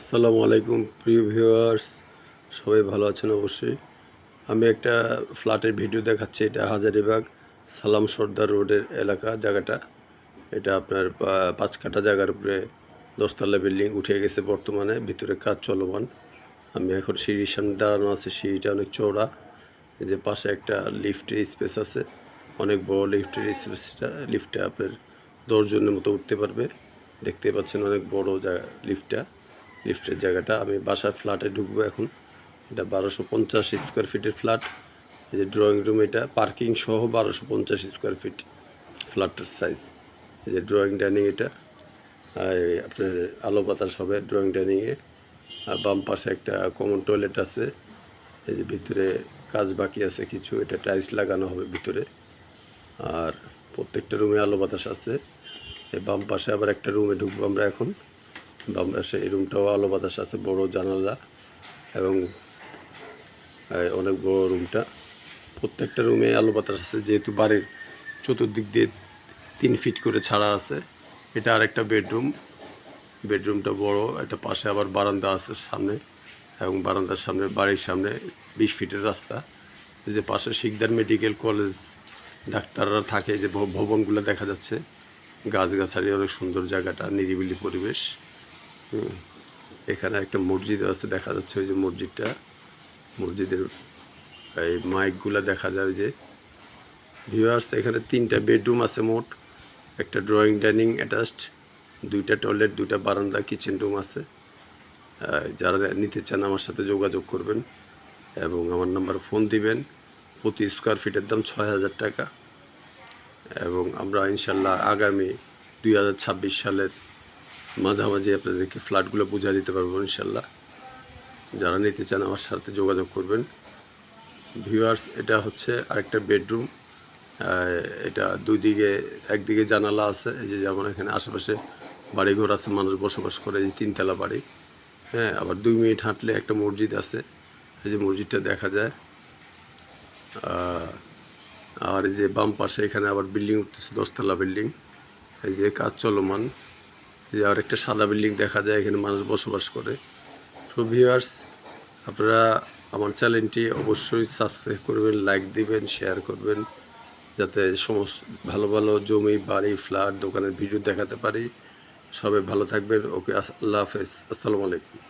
আসসালামু আলাইকুম, প্রিয় ভিউয়ার্স। সবাই ভালো আছেন অবশ্যই। আমি একটা ফ্ল্যাটের ভিডিও দেখাচ্ছি, এটা হাজারিবাগ সালাম সর্দার রোডের এলাকা, জায়গাটা। এটা আপনার পাঁচ কাটা জায়গার উপরে দশতলা বিল্ডিং উঠে গেছে বর্তমানে, ভিতরে কাজ চলমান। আমি এখন সিঁড়ির সামনে দাঁড়ানো আছে, সিঁড়িটা অনেক চওড়া। এই যে পাশে একটা লিফটের স্পেস আছে, অনেক বড় লিফটের স্পেসটা লিফটে আপনার দশজনের মতো উঠতে পারবে। দেখতে পাচ্ছেন অনেক বড় জায়গা, লিফটটা। লিফটের জায়গাটা। আমি বাসার ফ্ল্যাটে ঢুকবো এখন। এটা বারোশো পঞ্চাশ স্কোয়ার ফিটের ফ্ল্যাট। এই যে ড্রয়িং রুম এটা পার্কিং সহ বারোশো পঞ্চাশ স্কোয়ার ফিট ফ্ল্যাটটার সাইজ এই যে ড্রয়িং ডাইনিং এটা আপনার আলো বাতাস হবে ড্রয়িং ডাইনিংয়ে আর বাম পাশে একটা কমন টয়লেট আছে। এই যে ভিতরে কাজ বাকি আছে কিছু, এটা টাইলস লাগানো হবে ভিতরে। আর প্রত্যেকটা রুমে আলো বাতাস আছে। বাম পাশে আবার একটা রুমে ঢুকবো আমরা এখন। বাম পাশে এই রুমটাও আলো বাতাস আছে, বড় জানালা এবং অনেক বড় রুমটা। প্রত্যেকটা রুমে আলো বাতাস আছে, যেহেতু বাড়ির চতুর্দিক দিয়ে তিন ফিট করে ছাড়া আছে। এটা আরেকটা বেডরুম। বেডরুমটা বড়, এটা পাশে আবার বারান্দা আছে সামনে এবং বারান্দার সামনে, বাড়ির সামনে বিশ ফিটের রাস্তা। যে পাশে শিকদার মেডিকেল কলেজ ডাক্তাররা থাকে যে ভবনগুলো দেখা যাচ্ছে। গাছগাছালি, অনেক সুন্দর জায়গাটা, নিরিবিলি পরিবেশ। এখানে একটা মসজিদ আছে, দেখা যাচ্ছে ওই যে মসজিদটা। মসজিদের এই মাইকগুলো দেখা যায় যে। ভিউয়ার্স এখানে তিনটা বেডরুম আছে মোট। একটা ড্রয়িং, ডাইনিং, অ্যাটাচড। দুইটা টয়লেট, দুইটা বারান্দা, কিচেন রুম আছে। যারা নিতে চান আমার সাথে যোগাযোগ করবেন এবং আমার নাম্বার ফোন দিবেন। প্রতি স্কোয়ার ফিটের দাম ছয় হাজার টাকা। এবং আমরা ইনশাল্লাহ আগামী দুই হাজার ছাব্বিশ সালের মাঝামাঝি আপনাদেরকে ফ্ল্যাটগুলো বুঝা দিতে পারব ইনশাল্লাহ। যারা নিতে চান আমার সাথে যোগাযোগ করবেন। ভিউয়ার্স, এটা হচ্ছে আরেকটা বেডরুম। এটা দুই দিকে একদিকে জানালা আছে, এই যে যেমন এখানে আশেপাশে বাড়িঘর আছে, মানুষ বসবাস করে, এই তিনতলা বাড়ি। হ্যাঁ আবার দুই মিনিট হাঁটলে একটা মসজিদ আছে, এই যে মসজিদটা দেখা যায়। আর এই যে বাম পাশে এখানে আবার বিল্ডিং উঠতেছে, দশতলা বিল্ডিং। এই যে কাজ চলমান। যে আরেকটা সাদা বিল্ডিং দেখা যায়, এখানে মানুষ বসবাস করে। তো ভিউয়ার্স আপনারা আমার চ্যানেলটি অবশ্যই সাবস্ক্রাইব করবেন লাইক দিবেন শেয়ার করবেন, যাতে সমস্ত ভালো ভালো জমি, বাড়ি ফ্ল্যাট দোকানের ভিডিও দেখাতে পারি। সবাই ভালো থাকবেন। ওকে আল্লাহ হাফেজ। আসসালামু আলাইকুম।